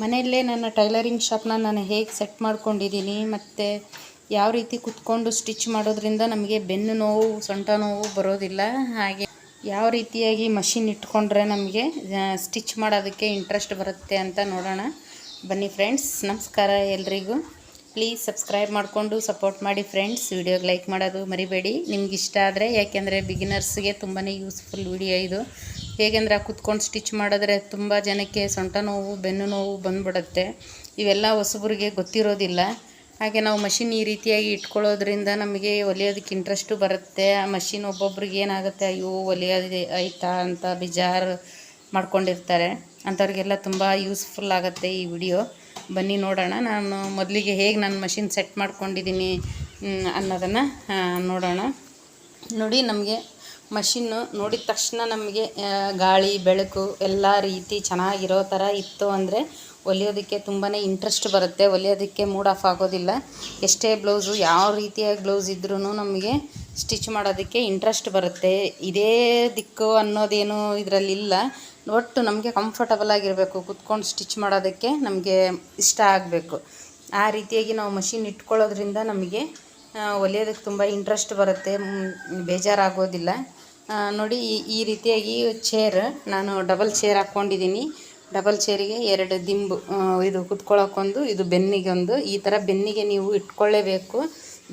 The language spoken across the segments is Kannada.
ಮನೆಯಲ್ಲೇ ನನ್ನ ಟೈಲರಿಂಗ್ ಶಾಪ್ನ ನಾನು ಹೇಗೆ ಸೆಟ್ ಮಾಡ್ಕೊಂಡಿದ್ದೀನಿ ಮತ್ತು ಯಾವ ರೀತಿ ಕುತ್ಕೊಂಡು ಸ್ಟಿಚ್ ಮಾಡೋದ್ರಿಂದ ನಮಗೆ ಬೆನ್ನು ನೋವು, ಸೊಂಟ ನೋವು ಬರೋದಿಲ್ಲ. ಹಾಗೆ ಯಾವ ರೀತಿಯಾಗಿ ಮಷಿನ್ ಇಟ್ಕೊಂಡ್ರೆ ನಮಗೆ ಸ್ಟಿಚ್ ಮಾಡೋದಕ್ಕೆ ಇಂಟ್ರೆಸ್ಟ್ ಬರುತ್ತೆ ಅಂತ ನೋಡೋಣ. ಬನ್ನಿ ಫ್ರೆಂಡ್ಸ್, ನಮಸ್ಕಾರ ಎಲ್ರಿಗೂ. ಪ್ಲೀಸ್ ಸಬ್ಸ್ಕ್ರೈಬ್ ಮಾಡಿಕೊಂಡು ಸಪೋರ್ಟ್ ಮಾಡಿ ಫ್ರೆಂಡ್ಸ್. ವಿಡಿಯೋಗೆ ಲೈಕ್ ಮಾಡೋದು ಮರಿಬೇಡಿ. ನಿಮ್ಗೆ ಇಷ್ಟ ಆದರೆ, ಯಾಕೆಂದರೆ ಬಿಗಿನರ್ಸ್ಗೆ ತುಂಬಾ ಯೂಸ್ಫುಲ್ ವಿಡಿಯೋ ಇದು. ಹೇಗೆಂದರೆ ಕುತ್ಕೊಂಡು ಸ್ಟಿಚ್ ಮಾಡಿದ್ರೆ ತುಂಬ ಜನಕ್ಕೆ ಸೊಂಟ ನೋವು, ಬೆನ್ನು ನೋವು ಬಂದ್ಬಿಡುತ್ತೆ. ಇವೆಲ್ಲ ಹೊಸಬರಿಗೆ ಗೊತ್ತಿರೋದಿಲ್ಲ. ಹಾಗೆ ನಾವು ಮಷಿನ್ ಈ ರೀತಿಯಾಗಿ ಇಟ್ಕೊಳ್ಳೋದ್ರಿಂದ ನಮಗೆ ಹೊಲಿಯೋದಕ್ಕೆ ಇಂಟ್ರೆಸ್ಟು ಬರುತ್ತೆ. ಆ ಮಷಿನ್ ಒಬ್ಬೊಬ್ರಿಗೆ ಏನಾಗುತ್ತೆ, ಅಯ್ಯೋ ಹೊಲಿಯೋದು ಆಯ್ತಾ? ಅಂತ ಬೇಜಾರು ಮಾಡ್ಕೊಂಡಿರ್ತಾರೆ. ಅಂಥವ್ರಿಗೆಲ್ಲ ತುಂಬ ಯೂಸ್ಫುಲ್ ಆಗುತ್ತೆ ಈ ವಿಡಿಯೋ ಬನ್ನಿ ನೋಡೋಣ. ನಾನು ಮೊದಲಿಗೆ ಹೇಗೆ ನಾನು ಮಷಿನ್ ಸೆಟ್ ಮಾಡ್ಕೊಂಡಿದ್ದೀನಿ ಅನ್ನೋದನ್ನು ನೋಡೋಣ. ನೋಡಿ ನಮಗೆ ಮಷಿನ್ನು ನೋಡಿದ ತಕ್ಷಣ ನಮಗೆ ಗಾಳಿ, ಬೆಳಕು ಎಲ್ಲ ರೀತಿ ಚೆನ್ನಾಗಿರೋ ಥರ ಇತ್ತು ಅಂದರೆ ಹೊಲಿಯೋದಕ್ಕೆ ತುಂಬಾ ಇಂಟ್ರೆಸ್ಟ್ ಬರುತ್ತೆ. ಹೊಲಿಯೋದಕ್ಕೆ ಮೂಡ್ ಆಫ್ ಆಗೋದಿಲ್ಲ. ಎಷ್ಟೇ ಬ್ಲೌಸು ಯಾವ ರೀತಿಯ ಬ್ಲೌಸ್ ಇದ್ರೂ ನಮಗೆ ಸ್ಟಿಚ್ ಮಾಡೋದಕ್ಕೆ ಇಂಟ್ರೆಸ್ಟ್ ಬರುತ್ತೆ. ಇದೇ ದಿಕ್ಕು ಅನ್ನೋದೇನು ಇದರಲ್ಲಿ ಇಲ್ಲ. ಒಟ್ಟು ನಮಗೆ ಕಂಫರ್ಟಬಲ್ ಆಗಿರಬೇಕು. ಕುತ್ಕೊಂಡು ಸ್ಟಿಚ್ ಮಾಡೋದಕ್ಕೆ ನಮಗೆ ಇಷ್ಟ ಆಗಬೇಕು. ಆ ರೀತಿಯಾಗಿ ನಾವು ಮಷಿನ್ ಇಟ್ಕೊಳ್ಳೋದ್ರಿಂದ ನಮಗೆ ಹೊಲಿಯೋದಕ್ಕೆ ತುಂಬ ಇಂಟ್ರೆಸ್ಟ್ ಬರುತ್ತೆ. ಬೇಜಾರಾಗೋದಿಲ್ಲ. ನೋಡಿ, ಈ- ರೀತಿಯಾಗಿ ಚೇರ್ ನಾನು ಡಬಲ್ ಚೇರ್ ಹಾಕ್ಕೊಂಡಿದ್ದೀನಿ. ಡಬಲ್ ಚೇರಿಗೆ ಎರಡು ದಿಂಬು ಇದು ಕುತ್ಕೊಳ್ಳೋಕ್ಕೊಂದು ಇದು ಬೆನ್ನಿಗೆ ಒಂದು ಈ ಥರ ಬೆನ್ನಿಗೆ ನೀವು ಇಟ್ಕೊಳ್ಳೇಬೇಕು.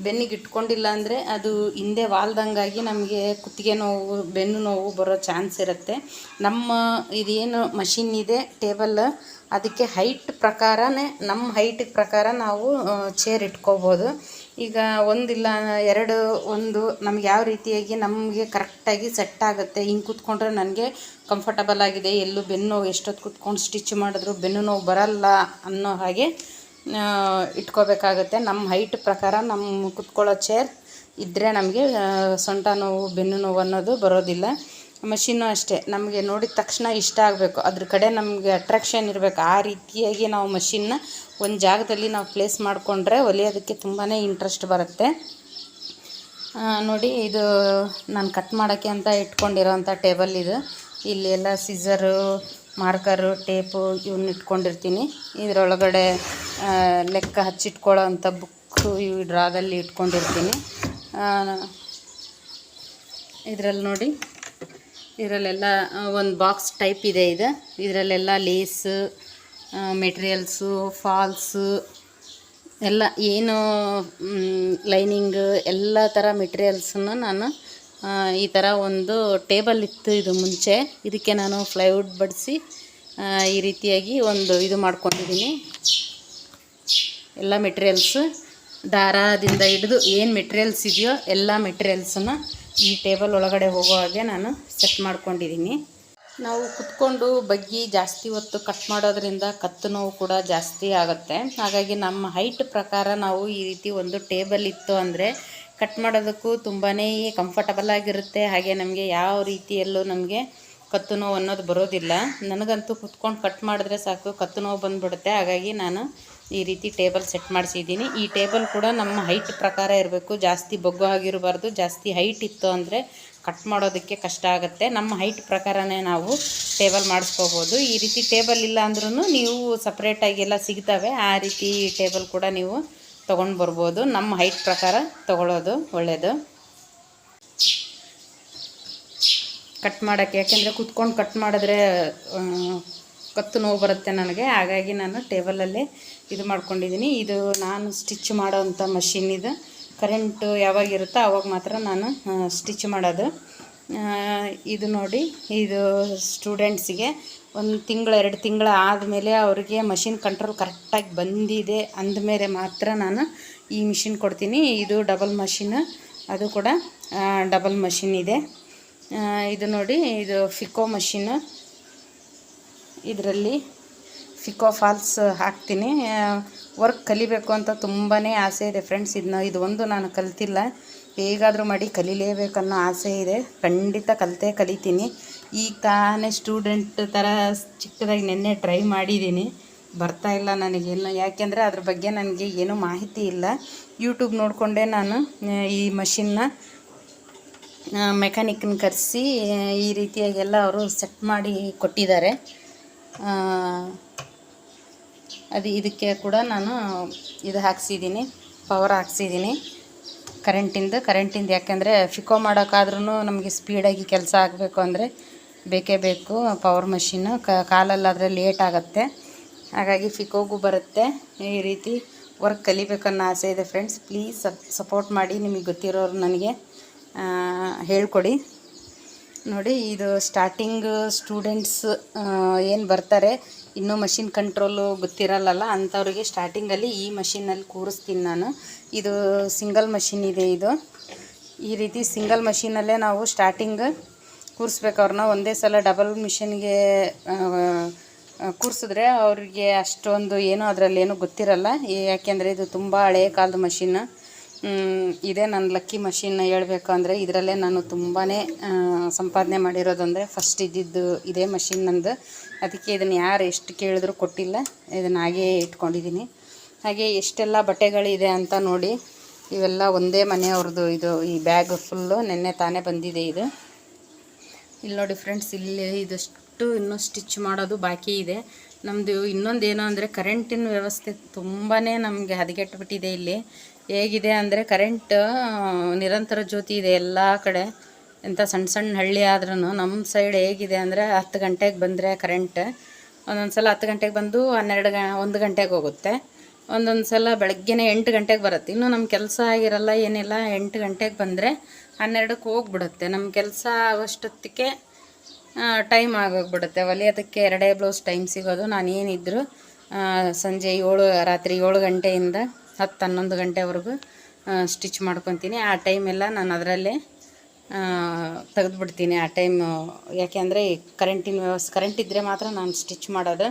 ಬೆನ್ನಿಗೆ ಇಟ್ಕೊಂಡಿಲ್ಲ ಅಂದರೆ ಅದು ಹಿಂದೆ ವಾಲ್ದಂಗಾಗಿ ನಮಗೆ ಕುತ್ತಿಗೆ ನೋವು, ಬೆನ್ನು ನೋವು ಬರೋ ಚಾನ್ಸ್ ಇರುತ್ತೆ. ನಮ್ಮ, ಇದೇನು ಮಷಿನ್ ಇದೆ ಟೇಬಲ್ ಅದಕ್ಕೆ ಹೈಟ್ ಪ್ರಕಾರನೇ ನಮ್ಮ ಹೈಟ್ ಪ್ರಕಾರ ನಾವು ಚೇರ್ ಇಟ್ಕೋಬೋದು. ಈಗ ಒಂದಿಲ್ಲ, ಎರಡು, ಒಂದು, ನಮ್ಗೆ ಯಾವ ರೀತಿಯಾಗಿ ನಮಗೆ ಕರೆಕ್ಟಾಗಿ ಸೆಟ್ ಆಗುತ್ತೆ, ಹಿಂಗೆ ಕೂತ್ಕೊಂಡ್ರೆ ನನಗೆ ಕಂಫರ್ಟಬಲ್ ಆಗಿದೆ, ಎಲ್ಲೂ ಬೆನ್ನು ನೋವು ಎಷ್ಟೊತ್ತು ಕೂತ್ಕೊಂಡು ಸ್ಟಿಚ್ ಮಾಡಿದ್ರು ಬೆನ್ನು ನೋವು ಬರಲ್ಲ ಅನ್ನೋ ಹಾಗೆ ಇಟ್ಕೋಬೇಕಾಗುತ್ತೆ. ನಮ್ಮ ಹೈಟ್ ಪ್ರಕಾರ ನಮ್ಮ ಕುತ್ಕೊಳ್ಳೋ ಚೇರ್ ಇದ್ದರೆ ನಮಗೆ ಸೊಂಟ ನೋವು, ಬೆನ್ನು ನೋವು ಅನ್ನೋದು ಬರೋದಿಲ್ಲ. ಮಷಿನ್ನು ಅಷ್ಟೇ. ನಮಗೆ ನೋಡಿದ ತಕ್ಷಣ ಇಷ್ಟ ಆಗಬೇಕು. ಅದ್ರ ಕಡೆ ನಮಗೆ ಅಟ್ರಾಕ್ಷನ್ ಇರಬೇಕು. ಆ ರೀತಿಯಾಗಿ ನಾವು ಮಷಿನ್ನ ಒಂದು ಜಾಗದಲ್ಲಿ ನಾವು ಪ್ಲೇಸ್ ಮಾಡಿಕೊಂಡ್ರೆ ಹೊಲಿಯೋದಕ್ಕೆ ತುಂಬಾ ಇಂಟ್ರೆಸ್ಟ್ ಬರುತ್ತೆ. ನೋಡಿ ಇದು ನಾನು ಕಟ್ ಮಾಡೋಕ್ಕೆ ಅಂತ ಇಟ್ಕೊಂಡಿರೋಂಥ ಟೇಬಲ್ ಇದು. ಇಲ್ಲಿ ಎಲ್ಲ ಸಿಸರು ಮಾರ್ಕರು ಟೇಪು ಇವನ್ನ ಇಟ್ಕೊಂಡಿರ್ತೀನಿ. ಇದರೊಳಗಡೆ ಲೆಕ್ಕ ಹಚ್ಚಿಟ್ಕೊಳ್ಳೋ ಅಂಥ ಬುಕ್ಕು ಇವು ಡ್ರಾದಲ್ಲಿ ಇಟ್ಕೊಂಡಿರ್ತೀನಿ. ಇದರಲ್ಲಿ ನೋಡಿ. ಇದರಲ್ಲೆಲ್ಲ ಒಂದು ಬಾಕ್ಸ್ ಟೈಪ್ ಇದೆ ಇದು. ಇದರಲ್ಲೆಲ್ಲ ಲೇಸ್ ಮೆಟೀರಿಯಲ್ಸು ಫಾಲ್ಸು ಎಲ್ಲ ಏನು ಲೈನಿಂಗ್ ಎಲ್ಲ ಥರ ಮೆಟೀರಿಯಲ್ಸನ್ನು ನಾನು ಈ ಥರ ಒಂದು ಟೇಬಲ್ ಇತ್ತು ಇದು ಮುಂಚೆ. ಇದಕ್ಕೆ ನಾನು ಫ್ಲೈವುಡ್ ಬಡಿಸಿ ಈ ರೀತಿಯಾಗಿ ಒಂದು ಇದು ಮಾಡ್ಕೊಂಡಿದ್ದೀನಿ. ಎಲ್ಲ ಮೆಟೀರಿಯಲ್ಸು ದಾರದಿಂದ ಹಿಡಿದು ಏನು ಮೆಟೀರಿಯಲ್ಸ್ ಇದೆಯೋ ಎಲ್ಲ ಮೆಟೀರಿಯಲ್ಸನ್ನು ಈ ಟೇಬಲ್ ಒಳಗಡೆ ಹೋಗೋ ಹಾಗೆ ನಾನು ಸೆಟ್ ಮಾಡ್ಕೊಂಡಿದ್ದೀನಿ. ನಾವು ಕುತ್ಕೊಂಡು ಬಗ್ಗಿ ಜಾಸ್ತಿ ಹೊತ್ತು ಕಟ್ ಮಾಡೋದ್ರಿಂದ ಕತ್ತು ನೋವು ಕೂಡ ಜಾಸ್ತಿ ಆಗುತ್ತೆ. ಹಾಗಾಗಿ ನಮ್ಮ ಹೈಟ್ ಪ್ರಕಾರ ನಾವು ಈ ರೀತಿ ಒಂದು ಟೇಬಲ್ ಇತ್ತು ಅಂದರೆ ಕಟ್ ಮಾಡೋದಕ್ಕೂ ತುಂಬಾ ಕಂಫರ್ಟಬಲ್ ಆಗಿರುತ್ತೆ. ಹಾಗೆ ನಮಗೆ ಯಾವ ರೀತಿಯಲ್ಲೂ ನಮಗೆ ಕತ್ತು ನೋವು ಅನ್ನೋದು ಬರೋದಿಲ್ಲ. ನನಗಂತೂ ಕುತ್ಕೊಂಡು ಕಟ್ ಮಾಡಿದ್ರೆ ಸಾಕು, ಕತ್ತು ನೋವು ಬಂದುಬಿಡುತ್ತೆ. ಹಾಗಾಗಿ ನಾನು ಈ ರೀತಿ ಟೇಬಲ್ ಸೆಟ್ ಮಾಡಿಸಿದ್ದೀನಿ. ಈ ಟೇಬಲ್ ಕೂಡ ನಮ್ಮ ಹೈಟ್ ಪ್ರಕಾರ ಇರಬೇಕು. ಜಾಸ್ತಿ ಬೊಗ್ಗು ಆಗಿರಬಾರ್ದು. ಜಾಸ್ತಿ ಹೈಟ್ ಇತ್ತು ಅಂದರೆ ಕಟ್ ಮಾಡೋದಕ್ಕೆ ಕಷ್ಟ ಆಗುತ್ತೆ. ನಮ್ಮ ಹೈಟ್ ಪ್ರಕಾರನೇ ನಾವು ಟೇಬಲ್ ಮಾಡಿಸ್ಕೋಬೋದು. ಈ ರೀತಿ ಟೇಬಲ್ ಇಲ್ಲ ಅಂದ್ರೂ ನೀವು ಸಪ್ರೇಟಾಗಿ ಎಲ್ಲ ಸಿಗ್ತವೆ. ಆ ರೀತಿ ಟೇಬಲ್ ಕೂಡ ನೀವು ತೊಗೊಂಡು ಬರ್ಬೋದು. ನಮ್ಮ ಹೈಟ್ ಪ್ರಕಾರ ತೊಗೊಳ್ಳೋದು ಒಳ್ಳೆಯದು ಕಟ್ ಮಾಡೋಕ್ಕೆ. ಯಾಕೆಂದರೆ ಕುತ್ಕೊಂಡು ಕಟ್ ಮಾಡಿದ್ರೆ ಕತ್ತು ನೋವು ಬರುತ್ತೆ ನನಗೆ. ಹಾಗಾಗಿ ನಾನು ಟೇಬಲಲ್ಲೇ ಇದು ಮಾಡ್ಕೊಂಡಿದ್ದೀನಿ. ಇದು ನಾನು ಸ್ಟಿಚ್ ಮಾಡೋವಂಥ ಮಷಿನ್ ಇದು. ಕರೆಂಟು ಯಾವಾಗಿರುತ್ತೋ ಆವಾಗ ಮಾತ್ರ ನಾನು ಸ್ಟಿಚ್ ಮಾಡೋದು. ಇದು ನೋಡಿ, ಇದು ಸ್ಟೂಡೆಂಟ್ಸಿಗೆ ಒಂದು ತಿಂಗಳು, ಎರಡು ತಿಂಗಳು ಆದಮೇಲೆ ಅವರಿಗೆ ಮಷಿನ್ ಕಂಟ್ರೋಲ್ ಕರೆಕ್ಟಾಗಿ ಬಂದಿದೆ ಅಂದಮೇಲೆ ಮಾತ್ರ ನಾನು ಈ ಮಿಷಿನ್ ಕೊಡ್ತೀನಿ. ಇದು ಡಬಲ್ ಮಷಿನ್, ಅದು ಕೂಡ ಡಬಲ್ ಮಷಿನ್ ಇದೆ. ಇದು ನೋಡಿ, ಇದು ಫಿಕೋ ಮಷಿನ್ನು ಇದರಲ್ಲಿ ಫಿಕೋ ಫಾಲ್ಸ್ ಹಾಕ್ತೀನಿ. ವರ್ಕ್ ಕಲಿಬೇಕು ಅಂತ ತುಂಬಾ ಆಸೆ ಇದೆ ಫ್ರೆಂಡ್ಸ್ ಇದನ್ನ ಇದು ಒಂದು ನಾನು ಕಲ್ತಿಲ್ಲ. ಹೇಗಾದರೂ ಮಾಡಿ ಕಲಿಲೇಬೇಕನ್ನೋ ಆಸೆ ಇದೆ. ಖಂಡಿತ ಕಲಿತೇ ಕಲಿತೀನಿ. ಈಗ ತಾನೇ ಸ್ಟೂಡೆಂಟ್ ಥರ ಚಿಕ್ಕದಾಗಿ ನೆನ್ನೆ ಟ್ರೈ ಮಾಡಿದ್ದೀನಿ. ಬರ್ತಾ ಇಲ್ಲ ನನಗೇನು ಯಾಕೆಂದರೆ ಅದ್ರ ಬಗ್ಗೆ ನನಗೆ ಏನೂ ಮಾಹಿತಿ ಇಲ್ಲ. ಯೂಟ್ಯೂಬ್ ನೋಡಿಕೊಂಡೇ ನಾನು ಈ ಮಷಿನ್ನ ಮೆಕ್ಯಾನಿಕ್ನ ಕರೆಸಿ ಈ ರೀತಿಯಾಗೆಲ್ಲ ಅವರು ಸೆಟ್ ಮಾಡಿ ಕೊಟ್ಟಿದ್ದಾರೆ. ಅದು ಇದಕ್ಕೆ ಕೂಡ ನಾನು ಇದು ಹಾಕ್ಸಿದ್ದೀನಿ ಪವರ್ ಹಾಕ್ಸಿದ್ದೀನಿ. ಕರೆಂಟಿಂದು ಕರೆಂಟಿಂದು ಯಾಕೆಂದರೆ ಫಿಕೋ ಮಾಡೋಕ್ಕಾದ್ರೂ ನಮಗೆ ಸ್ಪೀಡಾಗಿ ಕೆಲಸ ಆಗಬೇಕು ಅಂದರೆ ಬೇಕೇ ಬೇಕು ಪವರ್ ಮಷಿನ್ನು ಕಾಲಲ್ಲಾದರೆ ಲೇಟ್ ಆಗುತ್ತೆ. ಹಾಗಾಗಿ ಫಿಕೋಗೂ ಬರುತ್ತೆ. ಈ ರೀತಿ ವರ್ಕ್ ಕಲಿಬೇಕನ್ನೋ ಆಸೆ ಇದೆ ಫ್ರೆಂಡ್ಸ್ ಪ್ಲೀಸ್ ಸಪೋರ್ಟ್ ಮಾಡಿ ನಿಮಗೆ ಗೊತ್ತಿರೋರು ನನಗೆ ಹೇಳಿಕೊಡಿ. ನೋಡಿ, ಇದು ಸ್ಟಾರ್ಟಿಂಗ್ ಸ್ಟೂಡೆಂಟ್ಸ್ ಏನು ಬರ್ತಾರೆ, ಇನ್ನೂ ಮಷಿನ್ ಕಂಟ್ರೋಲು ಗೊತ್ತಿರಲ್ಲಲ್ಲ, ಅಂಥವ್ರಿಗೆ ಸ್ಟಾರ್ಟಿಂಗಲ್ಲಿ ಈ ಮಷಿನಲ್ಲಿ ಕೂರಿಸ್ತೀನಿ ನಾನು. ಇದು ಸಿಂಗಲ್ ಮಷಿನ್ ಇದೆ ಇದು. ಈ ರೀತಿ ಸಿಂಗಲ್ ಮಷಿನಲ್ಲೇ ನಾವು ಸ್ಟಾರ್ಟಿಂಗ್ ಕೂರಿಸ್ಬೇಕು. ಅವ್ರನ್ನ ಒಂದೇ ಸಲ ಡಬಲ್ ಮಿಷಿನ್ಗೆ ಕೂರಿಸಿದ್ರೆ ಅವ್ರಿಗೆ ಅಷ್ಟೊಂದು ಏನೂ ಅದರಲ್ಲಿ ಏನೂ ಗೊತ್ತಿರಲ್ಲ. ಯಾಕೆಂದರೆ ಇದು ತುಂಬ ಹಳೆಯ ಕಾಲದ ಮಷಿನ್ ಇದೇ ನನ್ನ ಲಕ್ಕಿ ಮಷಿನ್ನ ಹೇಳಬೇಕು ಅಂದರೆ ಇದರಲ್ಲೇ ನಾನು ತುಂಬಾ ಸಂಪಾದನೆ ಮಾಡಿರೋದಂದರೆ ಫಸ್ಟ್ ಇದ್ದಿದ್ದು ಇದೇ ಮಷಿನ್ ನಂದು. ಅದಕ್ಕೆ ಇದನ್ನು ಯಾರು ಎಷ್ಟು ಕೇಳಿದ್ರು ಕೊಟ್ಟಿಲ್ಲ. ಇದನ್ನು ಹಾಗೇ ಇಟ್ಕೊಂಡಿದ್ದೀನಿ ಹಾಗೆ ಎಷ್ಟೆಲ್ಲ ಬಟ್ಟೆಗಳಿದೆ ಅಂತ ನೋಡಿ, ಇವೆಲ್ಲ ಒಂದೇ ಮನೆಯವ್ರದ್ದು ಇದು, ಈ ಬ್ಯಾಗ್ ಫುಲ್ಲು ನೆನ್ನೆ ತಾನೇ ಬಂದಿದೆ ಇದು. ಇಲ್ಲಿ ನೋಡಿ ಫ್ರೆಂಡ್ಸ್ ಇಲ್ಲಿ ಇದಷ್ಟು ಇನ್ನೂ ಸ್ಟಿಚ್ ಮಾಡೋದು ಬಾಕಿ ಇದೆ. ನಮ್ಮದು ಇನ್ನೊಂದು ಏನು ಅಂದರೆ ಕರೆಂಟಿನ ವ್ಯವಸ್ಥೆ ತುಂಬಾ ನಮಗೆ ಹದಗೆಟ್ಬಿಟ್ಟಿದೆ ಇಲ್ಲಿ. ಹೇಗಿದೆ ಅಂದರೆ ಕರೆಂಟ್ ನಿರಂತರ ಜ್ಯೋತಿ ಇದೆ ಎಲ್ಲ ಕಡೆ. ಎಂಥ ಸಣ್ಣ ಸಣ್ಣ ಹಳ್ಳಿ ಆದ್ರೂ ನಮ್ಮ ಸೈಡ್ ಹೇಗಿದೆ ಅಂದರೆ ಹತ್ತು ಗಂಟೆಗೆ ಬಂದರೆ ಕರೆಂಟ್ ಒಂದೊಂದು ಸಲ ಹತ್ತು ಗಂಟೆಗೆ ಬಂದು ಹನ್ನೆರಡು ಗ, ಒಂದು ಗಂಟೆಗೆ ಹೋಗುತ್ತೆ. ಒಂದೊಂದು ಸಲ ಬೆಳಗ್ಗೆನೇ ಎಂಟು ಗಂಟೆಗೆ ಬರುತ್ತೆ. ಇನ್ನು ನಮ್ಮ ಕೆಲಸ ಆಗಿರಲ್ಲ, ಏನಿಲ್ಲ, ಎಂಟು ಗಂಟೆಗೆ ಬಂದರೆ ಹನ್ನೆರಡಕ್ಕೆ ಹೋಗ್ಬಿಡುತ್ತೆ. ನಮ್ಮ ಕೆಲಸ ಆಗೋಷ್ಟೊತ್ತಿಗೆ ಟೈಮ್ ಆಗೋಗ್ಬಿಡುತ್ತೆ. ಹೊಲಿಯೋದಕ್ಕೆ ಎರಡೇ ಬ್ಲೌಸ್ ಟೈಮ್ ಸಿಗೋದು. ನಾನು ಏನಿದ್ರು ಸಂಜೆ ಏಳು, ರಾತ್ರಿ ಏಳು ಗಂಟೆಯಿಂದ ಹತ್ತು ಹನ್ನೊಂದು ಗಂಟೆವರೆಗೂ ಸ್ಟಿಚ್ ಮಾಡ್ಕೊತೀನಿ. ಆ ಟೈಮೆಲ್ಲ ನಾನು ಅದರಲ್ಲೇ ತೆಗೆದುಬಿಡ್ತೀನಿ. ಆ ಟೈಮು ಯಾಕೆಂದರೆ ಕರೆಂಟಿನ ವ್ಯವಸ್ಥೆ ಕರೆಂಟ್ ಇದ್ದರೆ ಮಾತ್ರ ನಾನು ಸ್ಟಿಚ್ ಮಾಡೋದು.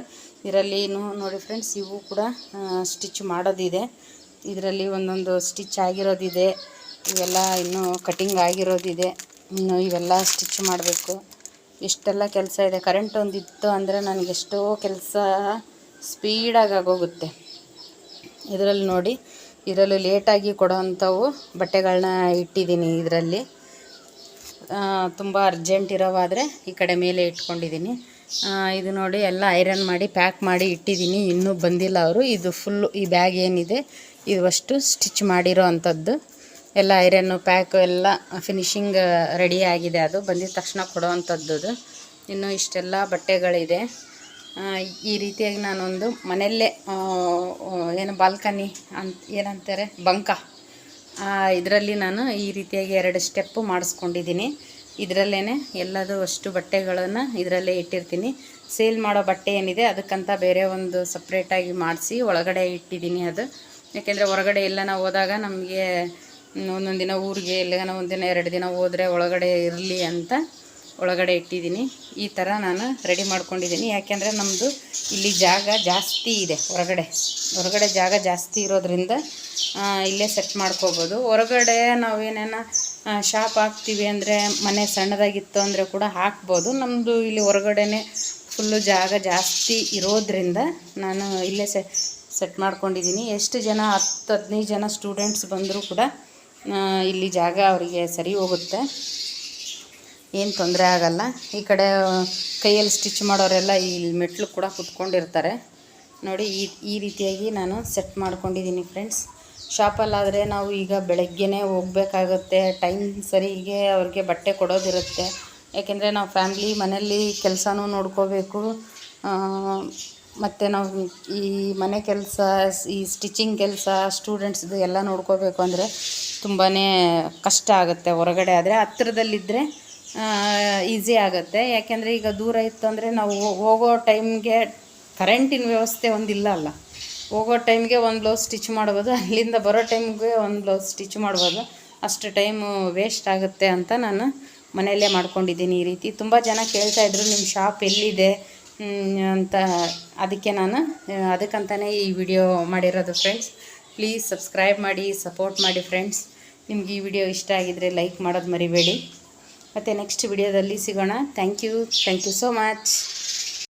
ಇದರಲ್ಲಿ ನೋಡಿ ಫ್ರೆಂಡ್ಸ್ ಇವು ಕೂಡ ಸ್ಟಿಚ್ ಮಾಡೋದಿದೆ. ಇದರಲ್ಲಿ ಒಂದೊಂದು ಸ್ಟಿಚ್ ಆಗಿರೋದಿದೆ. ಇವೆಲ್ಲ ಇನ್ನೂ ಕಟಿಂಗ್ ಆಗಿರೋದಿದೆ. ಇನ್ನು ಇವೆಲ್ಲ ಸ್ಟಿಚ್ ಮಾಡಬೇಕು. ಇಷ್ಟೆಲ್ಲ ಕೆಲಸ ಇದೆ. ಕರೆಂಟ್ ಒಂದಿತ್ತು ಅಂದರೆ ನನಗೆಷ್ಟೋ ಕೆಲಸ ಸ್ಪೀಡಾಗಿ ಆಗೋಗುತ್ತೆ. ಇದರಲ್ಲಿ ನೋಡಿ, ಇದರಲ್ಲಿ ಲೇಟಾಗಿ ಕೊಡೋವಂಥವು ಬಟ್ಟೆಗಳನ್ನ ಇಟ್ಟಿದ್ದೀನಿ ಇದರಲ್ಲಿ. ತುಂಬ ಅರ್ಜೆಂಟ್ ಇರೋವಾದರೆ ಈ ಕಡೆ ಮೇಲೆ ಇಟ್ಕೊಂಡಿದ್ದೀನಿ. ಇದು ನೋಡಿ ಎಲ್ಲ ಐರನ್ ಮಾಡಿ ಪ್ಯಾಕ್ ಮಾಡಿ ಇಟ್ಟಿದ್ದೀನಿ. ಇನ್ನೂ ಬಂದಿಲ್ಲ ಅವರು. ಇದು ಫುಲ್ಲು ಈ ಬ್ಯಾಗ್ ಏನಿದೆ, ಇದು ಅಷ್ಟು ಸ್ಟಿಚ್ ಮಾಡಿರೋ ಅಂಥದ್ದು. ಎಲ್ಲ ಐರನ್ನು ಪ್ಯಾಕು ಎಲ್ಲ ಫಿನಿಶಿಂಗ್ ರೆಡಿ ಆಗಿದೆ ಅದು. ಬಂದಿದ ತಕ್ಷಣ ಕೊಡೋವಂಥದ್ದು ಅದು. ಇನ್ನು ಇಷ್ಟೆಲ್ಲ ಬಟ್ಟೆಗಳಿದೆ. ಈ ರೀತಿಯಾಗಿ ನಾನೊಂದು ಮನೆಯಲ್ಲೇ ಏನು ಬಾಲ್ಕನಿ ಅಂತ ಏನಂತಾರೆ, ಬಂಕ. ಇದರಲ್ಲಿ ನಾನು ಈ ರೀತಿಯಾಗಿ ಎರಡು ಸ್ಟೆಪ್ಪು ಮಾಡಿಸ್ಕೊಂಡಿದ್ದೀನಿ. ಇದರಲ್ಲೇ ಎಲ್ಲದೂ ಅಷ್ಟು ಬಟ್ಟೆಗಳನ್ನು ಇದರಲ್ಲೇ ಇಟ್ಟಿರ್ತೀನಿ. ಸೇಲ್ ಮಾಡೋ ಬಟ್ಟೆ ಏನಿದೆ ಅದಕ್ಕಂತ ಬೇರೆ ಒಂದು ಸಪ್ರೇಟಾಗಿ ಮಾಡಿಸಿ ಒಳಗಡೆ ಇಟ್ಟಿದ್ದೀನಿ ಅದು. ಯಾಕೆಂದರೆ ಹೊರಗಡೆ ಎಲ್ಲನ ಹೋದಾಗ ನಮಗೆ ಒಂದೊಂದು ದಿನ ಊರಿಗೆ ಎಲ್ಲಿಗಾನ ಒಂದಿನ ಎರಡು ದಿನ ಹೋದರೆ ಒಳಗಡೆ ಇರಲಿ ಅಂತ ಒಳಗಡೆ ಇಟ್ಟಿದ್ದೀನಿ. ಈ ಥರ ನಾನು ರೆಡಿ ಮಾಡ್ಕೊಂಡಿದ್ದೀನಿ. ಯಾಕೆಂದರೆ ನಮ್ಮದು ಇಲ್ಲಿ ಜಾಗ ಜಾಸ್ತಿ ಇದೆ ಹೊರಗಡೆ. ಹೊರಗಡೆ ಜಾಗ ಜಾಸ್ತಿ ಇರೋದ್ರಿಂದ ಇಲ್ಲೇ ಸೆಟ್ ಮಾಡ್ಕೋಬೋದು. ಹೊರಗಡೆ ನಾವೇನೇನ ಶಾಪ್ ಹಾಕ್ತೀವಿ ಅಂದರೆ ಮನೆ ಸಣ್ಣದಾಗಿತ್ತು ಅಂದರೆ ಕೂಡ ಹಾಕ್ಬೋದು. ನಮ್ಮದು ಇಲ್ಲಿ ಹೊರಗಡೆನೆ ಫುಲ್ಲು ಜಾಗ ಜಾಸ್ತಿ ಇರೋದ್ರಿಂದ ನಾನು ಇಲ್ಲೇ ಸೆ ಸೆಟ್ ಮಾಡ್ಕೊಂಡಿದ್ದೀನಿ. ಎಷ್ಟು ಜನ, ಹತ್ತು ಹದಿನೈದು ಜನ ಸ್ಟೂಡೆಂಟ್ಸ್ ಬಂದರೂ ಕೂಡ ಇಲ್ಲಿ ಜಾಗ ಅವರಿಗೆ ಸರಿ ಹೋಗುತ್ತೆ. ಏನು ತೊಂದರೆ ಆಗಲ್ಲ. ಈ ಕಡೆ ಕೈಯಲ್ಲಿ ಸ್ಟಿಚ್ ಮಾಡೋರೆಲ್ಲ ಈ ಮೆಟ್ಲು ಕೂಡ ಕುತ್ಕೊಂಡಿರ್ತಾರೆ. ನೋಡಿ, ಈ ಈ ರೀತಿಯಾಗಿ ನಾನು ಸೆಟ್ ಮಾಡ್ಕೊಂಡಿದ್ದೀನಿ ಫ್ರೆಂಡ್ಸ್ ಶಾಪಲ್ಲಾದರೆ ನಾವು ಈಗ ಬೆಳಗ್ಗೆನೇ ಹೋಗಬೇಕಾಗುತ್ತೆ. ಟೈಮ್ ಸರಿಗೆ ಅವ್ರಿಗೆ ಬಟ್ಟೆ ಕೊಡೋದಿರುತ್ತೆ. ಯಾಕೆಂದರೆ ನಾವು ಫ್ಯಾಮ್ಲಿ ಮನೆಯಲ್ಲಿ ಕೆಲಸನೂ ನೋಡ್ಕೋಬೇಕು. ಮತ್ತು ನಾವು ಈ ಮನೆ ಕೆಲಸ, ಈ ಸ್ಟಿಚಿಂಗ್ ಕೆಲಸ ಸ್ಟೂಡೆಂಟ್ಸ್ದು ಎಲ್ಲ ನೋಡ್ಕೋಬೇಕು ಅಂದರೆ ತುಂಬಾ ಕಷ್ಟ ಆಗುತ್ತೆ. ಹೊರಗಡೆ ಆದರೆ ಹತ್ತಿರದಲ್ಲಿದ್ದರೆ ಈಸಿ ಆಗುತ್ತೆ. ಯಾಕೆಂದರೆ ಈಗ ದೂರ ಇತ್ತು ಅಂದರೆ ನಾವು ಹೋಗೋ ಟೈಮ್ಗೆ ಕರೆಂಟಿನ ವ್ಯವಸ್ಥೆ ಒಂದಿಲ್ಲ ಅಲ್ಲ. ಹೋಗೋ ಟೈಮ್ಗೆ ಒಂದು ಬ್ಲೌಸ್ ಸ್ಟಿಚ್ ಮಾಡ್ಬೋದು, ಅಲ್ಲಿಂದ ಬರೋ ಟೈಮ್ಗೆ ಒಂದು ಬ್ಲೌಸ್ ಸ್ಟಿಚ್ ಮಾಡ್ಬೋದು. ಅಷ್ಟು ಟೈಮು ವೇಸ್ಟ್ ಆಗುತ್ತೆ ಅಂತ ನಾನು ಮನೆಯಲ್ಲೇ ಮಾಡ್ಕೊಂಡಿದ್ದೀನಿ ಈ ರೀತಿ. ತುಂಬ ಜನ ಕೇಳ್ತಾಯಿದ್ರು ನಿಮ್ಮ ಶಾಪ್ ಎಲ್ಲಿದೆ? ಅಂತ. ಅದಕ್ಕೆ ನಾನು ಅದಕ್ಕಂತಲೇ ಈ ವಿಡಿಯೋ ಮಾಡಿರೋದು ಫ್ರೆಂಡ್ಸ್ ಪ್ಲೀಸ್ ಸಬ್ಸ್ಕ್ರೈಬ್ ಮಾಡಿ ಸಪೋರ್ಟ್ ಮಾಡಿ ಫ್ರೆಂಡ್ಸ್ ನಿಮ್ಗೆ ಈ ವಿಡಿಯೋ ಇಷ್ಟ ಆಗಿದರೆ ಲೈಕ್ ಮಾಡೋದು ಮರಿಬೇಡಿ. ಮತ್ತು ನೆಕ್ಸ್ಟ್ ವಿಡಿಯೋದಲ್ಲಿ ಸಿಗೋಣ. Thank you thank you so much